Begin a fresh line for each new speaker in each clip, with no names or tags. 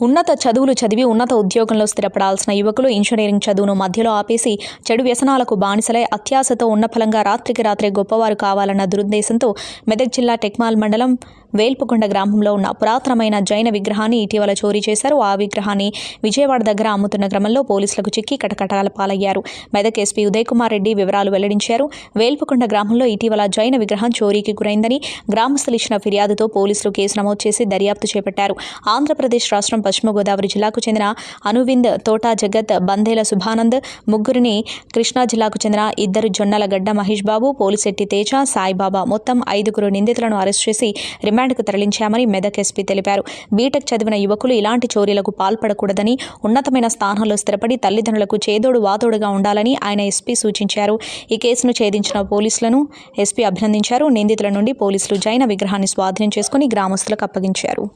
ఉన్నత చదువులు చదివి ఉన్నత ఉద్యోగంలో స్థిరపడాల్సిన యువకులు ఇంజనీరింగ్ చదువును మధ్యలో ఆపేసి చెడు వ్యసనాలకు బానిసలై అత్యాశతో ఉన్న ఫలంగా రాత్రికి రాత్రే గొప్పవారు కావాలన్న దురుద్దేశంతో మెదక్ జిల్లా టెక్మాల్ మండలం వేల్పుకొండ గ్రామంలో ఉన్న పురాతనమైన జైన విగ్రహాన్ని ఇటీవల చోరీ చేశారు. ఆ విగ్రహాన్ని విజయవాడ దగ్గర అమ్ముతున్న క్రమంలో పోలీసులకు చిక్కి కటకటాల పాలయ్యారు. మెదక్ ఎస్పీ ఉదయ్ కుమార్ రెడ్డి వివరాలు వెల్లడించారు. వేల్పుకొండ గ్రామంలో ఇటీవల జైన విగ్రహం చోరీకి గురైందని గ్రామస్తులు ఇచ్చిన ఫిర్యాదుతో పోలీసులు కేసు నమోదు చేసి దర్యాప్తు చేపట్టారు. ఆంధ్రప్రదేశ్ రాష్ట్రం పశ్చిమ గోదావరి జిల్లాకు చెందిన అనువింద్ తోటా జగత్ బందేల శుభానంద్ ముగ్గురిని కృష్ణా జిల్లాకు చెందిన ఇద్దరు జొన్నల గడ్డ మహేష్ బాబు పోలిశెట్టి తేజ సాయిబాబా మొత్తం ఐదుగురు నిందితులను అరెస్ట్ చేసి రిమాండ్కు తరలించామని మెదక్ ఎస్పీ తెలిపారు. బీటెక్ చదివిన యువకులు ఇలాంటి చోరీలకు పాల్పడకూడదని ఉన్నతమైన స్థానంలో స్థిరపడి తల్లిదండ్రులకు చేదోడు వాతోడుగా ఉండాలని ఆయన ఎస్పీ సూచించారు. ఈ కేసును ఛేదించిన పోలీసులను ఎస్పీ అభినందించారు. నిందితుల నుండి పోలీసులు జైన విగ్రహాన్ని స్వాధీనం చేసుకుని గ్రామస్తులకు అప్పగించారు.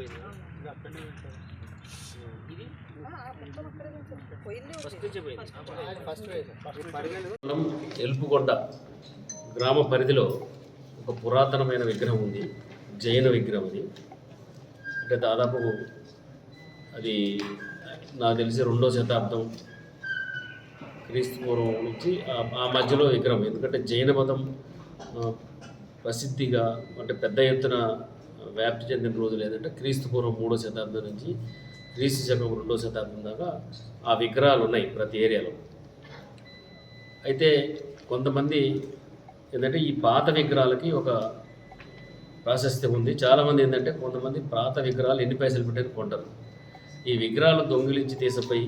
మనం ఎల్పుకొండ గ్రామ పరిధిలో ఒక పురాతనమైన విగ్రహం ఉంది. జైన విగ్రహం ఇది. అంటే దాదాపు అది నాకు తెలిసి రెండో శతాబ్దం క్రీస్తు పూర్వం నుంచి ఆ- మధ్యలో విగ్రహం. ఎందుకంటే జైన మతం ప్రసిద్ధిగా అంటే పెద్ద ఎత్తున వ్యాప్తి చెందిన రోజులు ఏంటంటే క్రీస్తు పూర్వం మూడో శతాబ్దం నుంచి క్రీస్తు శకం రెండో శతాబ్దం దాకా ఆ విగ్రహాలు ఉన్నాయి ప్రతి ఏరియాలో. అయితే కొంతమంది ఏంటంటే ఈ పాత విగ్రహాలకి ఒక ప్రాశస్త్యం ఉంది. చాలామంది ఏంటంటే కొంతమంది పాత విగ్రహాలు ఎన్ని పైసలు పెట్టని కొంటారు. ఈ విగ్రహాలు దొంగిలించి తీసపోయి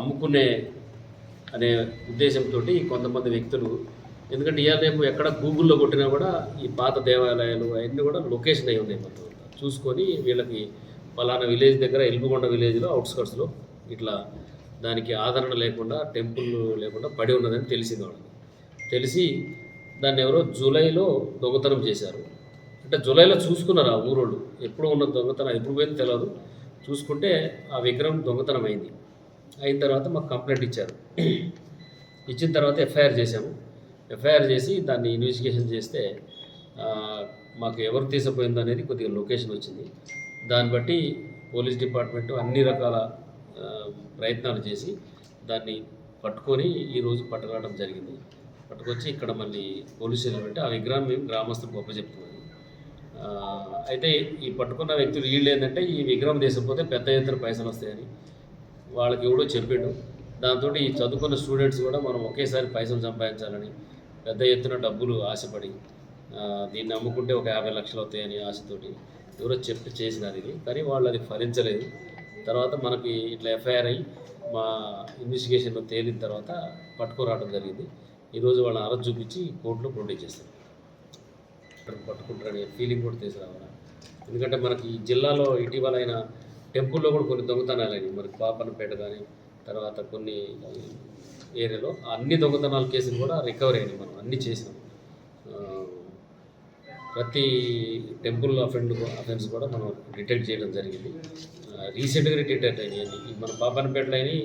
అమ్ముకునే అనే ఉద్దేశంతో కొంతమంది వ్యక్తులు ఎందుకంటే ఇవాళ రేపు ఎక్కడ గూగుల్లో కొట్టినా కూడా ఈ పాత దేవాలయాలు అవన్నీ కూడా లొకేషన్ అయి ఉన్నాయి మొత్తం చూసుకొని వీళ్ళకి పలానా విలేజ్ దగ్గర ఎల్బుకొండ విలేజ్లో అవుట్స్కర్ట్స్లో ఇట్లా దానికి ఆదరణ లేకుండా టెంపుల్ లేకుండా పడి ఉన్నదని తెలిసింది వాళ్ళకి. తెలిసి దాన్ని ఎవరో జూలైలో దొంగతనం చేశారు. అంటే జూలైలో చూసుకున్నారు ఆ ఊరోళ్ళు. ఎప్పుడు ఉన్న దొంగతనం ఎప్పుడు పోయింది తెలియదు చూసుకుంటే ఆ విగ్రహం దొంగతనం అయింది అయిన తర్వాత మాకు కంప్లైంట్ ఇచ్చారు. ఇచ్చిన తర్వాత ఎఫ్ఐఆర్ చేశాము. ఎఫ్ఐఆర్ చేసి దాన్ని ఇన్వెస్టిగేషన్ చేస్తే మాకు ఎవరు తీసిపోయింది అనేది కొద్దిగా లొకేషన్ వచ్చింది. దాన్ని బట్టి పోలీస్ డిపార్ట్మెంట్ అన్ని రకాల ప్రయత్నాలు చేసి దాన్ని పట్టుకొని ఈరోజు పట్టుకురావడం జరిగింది. పట్టుకొచ్చి ఇక్కడ మళ్ళీ పోలీస్ స్టేషన్ పెట్టి ఆ విగ్రహం మేము గ్రామస్తులకు గొప్పచెప్తున్నాము అయితే ఈ పట్టుకున్న వ్యక్తులు వీళ్ళు ఏంటంటే ఈ విగ్రహం తీసకపోతే పెద్ద ఎత్తున పైసలు వస్తాయని వాళ్ళకి ఎవడో చెప్పిండు. దాంతో ఈ చదువుకున్న స్టూడెంట్స్ కూడా మనం ఒకేసారి పైసలు సంపాదించాలని పెద్ద ఎత్తున డబ్బులు ఆశపడి దీన్ని అమ్ముకుంటే ఒక యాభై లక్షలు అవుతాయని ఆశతోటి ఎవరో చెప్పి చేసినారు ఇది. కానీ వాళ్ళు అది ఫలించలేదు. తర్వాత మనకి ఇట్లా ఎఫ్ఐఆర్ అయ్యి మా ఇన్వెస్టిగేషన్లో తేలిన తర్వాత పట్టుకురావడం జరిగింది. ఈరోజు వాళ్ళని అరెస్ట్ చూపించి కోర్టులో ప్రొడ్యూస్ చేస్తారు. పట్టుకుంటారనే ఫీలింగ్ కూడా తీసుకురావాలి? ఎందుకంటే మనకి ఈ జిల్లాలో ఇటీవల అయిన టెంపుల్లో కూడా కొన్ని దొంగతనాలు అయినాయి మనకి పాపనపేట కానీ తర్వాత కొన్ని ఏరియాలో అన్ని దొంగతనాల కేసులు కూడా రికవరీ అయినాయి. మనం అన్ని చేసినాం. ప్రతి టెంపుల్ అఫెండ్ అఫెన్స్ కూడా మనం డిటెక్ట్ చేయడం జరిగింది. రీసెంట్గా డిటెక్ట్ అయినాయి. మన పాపనపేటలో అయినాయి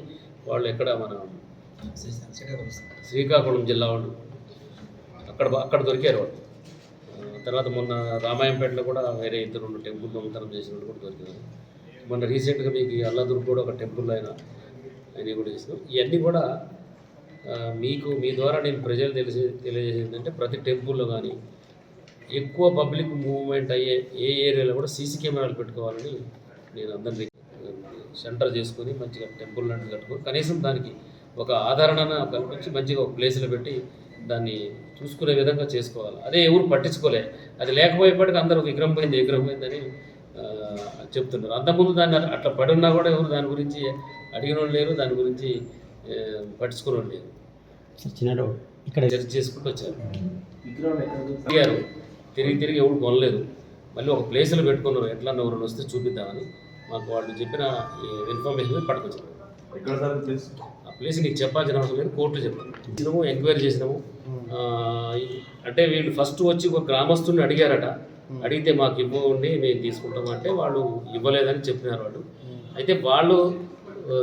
వాళ్ళు ఎక్కడ మన శ్రీకాకుళం జిల్లా వాళ్ళు. అక్కడ అక్కడ దొరికారు వాళ్ళు. తర్వాత మొన్న రామాయంపేటలో కూడా వేరే ఇద్దరు రెండు టెంపుల్ దొంగతనం చేసిన వాళ్ళు కూడా దొరికినారు మొన్న రీసెంట్గా మీకు అల్లాదుర్గ్ కూడా ఒక టెంపుల్ అయినా ఆయన కూడా చేసినాం. ఇవన్నీ కూడా మీకు మీ ద్వారా నేను ప్రజలు తెలిసి తెలియజేసేది ఏంటంటే ప్రతి టెంపుల్లో కానీ ఎక్కువ పబ్లిక్ మూవ్మెంట్ అయ్యే ఏ ఏరియాలో కూడా సీసీ కెమెరాలు పెట్టుకోవాలని నేను అందరినీ సెంటర్ చేసుకొని మంచిగా టెంపుల్ లాంటిది కట్టుకొని కనీసం దానికి ఒక ఆదరణ కల్పించి మంచిగా ఒక ప్లేస్లో పెట్టి దాన్ని చూసుకునే విధంగా చేసుకోవాలి. అదే ఎవరు పట్టించుకోలే. అది లేకపోయేప్పటికీ అందరూ విగ్రహం పోయింది విగ్రహం పోయిందని చెప్తున్నారు. అంతకుముందు దాన్ని అట్లా- అట్లా పడి ఉన్నా కూడా ఎవరు దాని గురించి అడిగిన వాళ్ళు లేరు దాని గురించి పట్టించుకునే వాళ్ళు లేరు.
ఇక్కడ
చర్చ చేసుకుంటూ వచ్చారు. తిరిగి తిరిగి ఎవరు కొనలేదు. మళ్ళీ ఒక ప్లేస్లో పెట్టుకున్నారు. ఎట్లా ఎవరు వస్తే చూపిద్దామని. మాకు వాళ్ళు చెప్పిన ఇన్ఫర్మేషన్ పట్టుకొచ్చారు. ఆ ప్లేస్ నీకు చెప్పాల్సిన అవసరం లేదు కోర్టులో చెప్పాను చేసినాము ఎంక్వైరీ చేసినాము. అంటే వీళ్ళు ఫస్ట్ వచ్చి ఒక గ్రామస్తుని అడిగారట. అడిగితే మాకు ఇవ్వండి మేము తీసుకుంటాం అంటే వాళ్ళు ఇవ్వలేదని చెప్పినారు వాళ్ళు. అయితే వాళ్ళు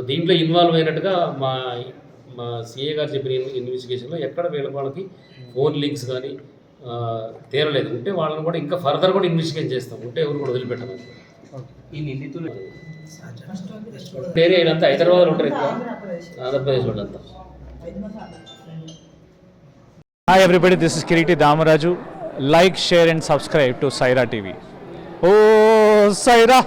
దీంట్లో ఇన్వాల్వ్ అయినట్టుగా మా మా సిఏ గారు చెప్పిన ఇన్వెస్టిగేషన్లో ఎక్కడ వీళ్ళ వాళ్ళకి ఫోన్ లింక్స్ కానీ తేరలేదు. ఉంటే వాళ్ళని కూడా ఇంకా ఫర్దర్ కూడా ఇన్వెస్టిగేట్ చేస్తాం. ఉంటే ఎవరు కూడా వదిలిపెట్టలేదు
ఈ నిందితులు
వేరే వీళ్ళంతా హైదరాబాద్లో ఉంటారు ఎక్కువ. ఆంధ్రప్రదేశ్ వాళ్ళంతా
Hi everybody, this is Kiriti Damaraju. Like, share and subscribe to Saira TV. Oh, Saira!